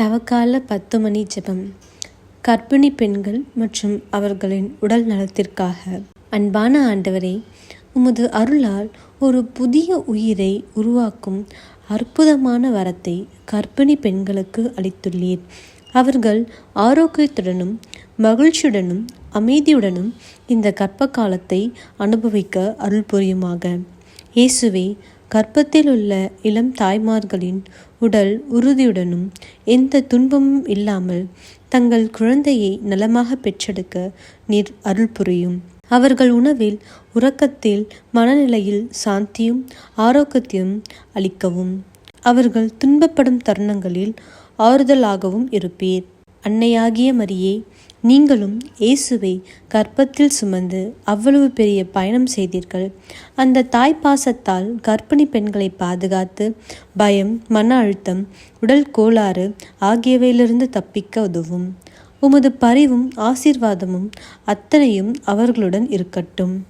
தவக்கால பத்து மணி ஜெபம். கர்ப்பிணி பெண்கள் மற்றும் அவர்களின் உடல் நலத்திற்காக. அன்பான ஆண்டவரே உமது அருளால் ஒரு புதிய உயிரை உருவாக்கும் அற்புதமான வரத்தை கர்ப்பிணி பெண்களுக்கு அளித்துள்ளீர். அவர்கள் ஆரோக்கியத்துடனும் மகிழ்ச்சியுடனும் அமைதியுடனும் இந்த கர்ப்ப காலத்தை அனுபவிக்க அருள் புரியுமாக. இயேசுவே கர்ப்பத்தில் உள்ள இளம் தாய்மார்களின் உடல் உறுதியுடனும் எந்த துன்பமும் இல்லாமல் தங்கள் குழந்தையை நலமாக பெற்றெடுக்க நீர் அருள் புரியும். அவர்கள் உணவில் உறக்கத்தில் மனநிலையில் சாந்தியும் ஆரோக்கியத்தையும் அளிக்கவும் அவர்கள் துன்பப்படும் தருணங்களில் ஆறுதலாகவும் இருப்பீர். அன்னையாகிய மரியே நீங்களும் இயேசுவை கர்ப்பத்தில் சுமந்து அவ்வளவு பெரிய பயணம் செய்தீர்கள். அந்த தாய் பாசத்தால் கர்ப்பிணி பெண்களை பாதுகாத்து பயம் மன அழுத்தம் உடல் கோளாறு ஆகியவையிலிருந்து தப்பிக்க உதவும். உமது பரிவும் ஆசீர்வாதமும் அத்தனையும் அவர்களுடன் இருக்கட்டும்.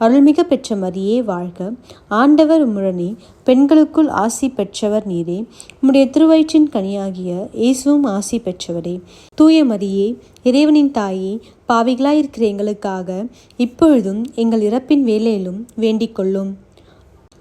அருள்மிக பெற்ற மரியே வாழ்க. ஆண்டவர் உம்முடனே பெண்களுக்குள் ஆசி பெற்றவர் நீரே. உம்முடைய திருவயிற்றின் கனியாகிய இயேசுவும் ஆசி பெற்றவரே. தூய மரியே இறைவனின் தாயே பாவிகளாயிருக்கிற எங்களுக்காக இப்பொழுதும் எங்கள் இறப்பின் வேலையிலும் வேண்டிக் கொள்ளும்.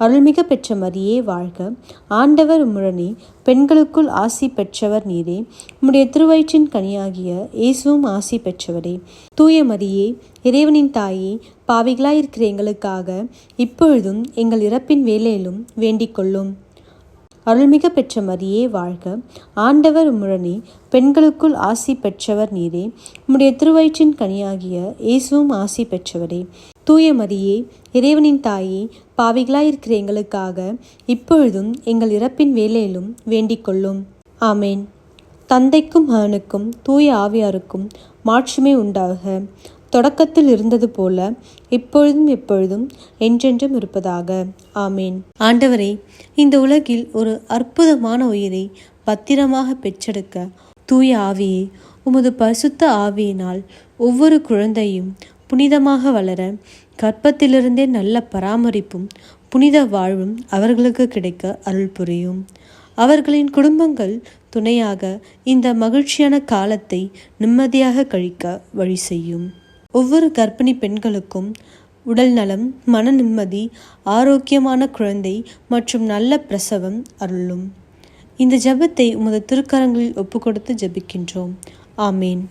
அருள்மிக பெற்ற மரியே வாழ்க. ஆண்டவர் உம்முடனே பெண்களுக்குள் ஆசி பெற்றவர் நீரே. உம்முடைய திருவயிற்றின் கனியாகிய இயேசுவும் ஆசி பெற்றவரே. தூய மரியே இறைவனின் தாயே பாவிகளாயிருக்கிற எங்களுக்காக இப்பொழுதும் எங்கள் இறப்பின் வேலையிலும் வேண்டிக் கொள்ளும். அருள்மிக பெற்ற மரியே வாழ்க. ஆண்டவர் உம்முடனே பெண்களுக்குள் ஆசி பெற்றவர் நீரே. உம்முடைய திருவயிற்றின் கனியாகிய இயேசுவும் ஆசி பெற்றவரே. தூய மரியே இறைவனின் தாயே பாவிகளாயிருக்கிற எங்களுக்காக இப்பொழுதும் எங்கள் இறப்பின் வேலையிலும் வேண்டிக் கொள்ளும் ஆமேன். தந்தைக்கும் மகனுக்கும் தூய ஆவியாருக்கும் மாட்சிமை உண்டாக. தொடக்கத்தில் இருந்தது போல இப்பொழுதும் எப்பொழுதும் என்றென்றும் இருப்பதாக. ஆமேன். ஆண்டவரே இந்த உலகில் ஒரு அற்புதமான உயிரை பத்திரமாக பெற்றெடுக்க தூய ஆவியே உமது பரிசுத்த ஆவியினால் ஒவ்வொரு குழந்தையும் புனிதமாக வளர கற்பத்திலிருந்தே நல்ல பராமரிப்பும் புனித வாழ்வும் அவர்களுக்கு கிடைக்க அருள் புரியும். அவர்களின் குடும்பங்கள் துணையாக இந்த மகிழ்ச்சியான காலத்தை நிம்மதியாக கழிக்க வழி செய்யும். ஒவ்வொரு கர்ப்பிணி பெண்களுக்கும் உடல் நலம் மன நிம்மதி ஆரோக்கியமான குழந்தை மற்றும் நல்ல பிரசவம் அருளும். இந்த ஜெபத்தை உமது திருக்கரங்களில் ஒப்புக்கொடுத்து ஜெபிக்கின்றோம். ஆமேன்.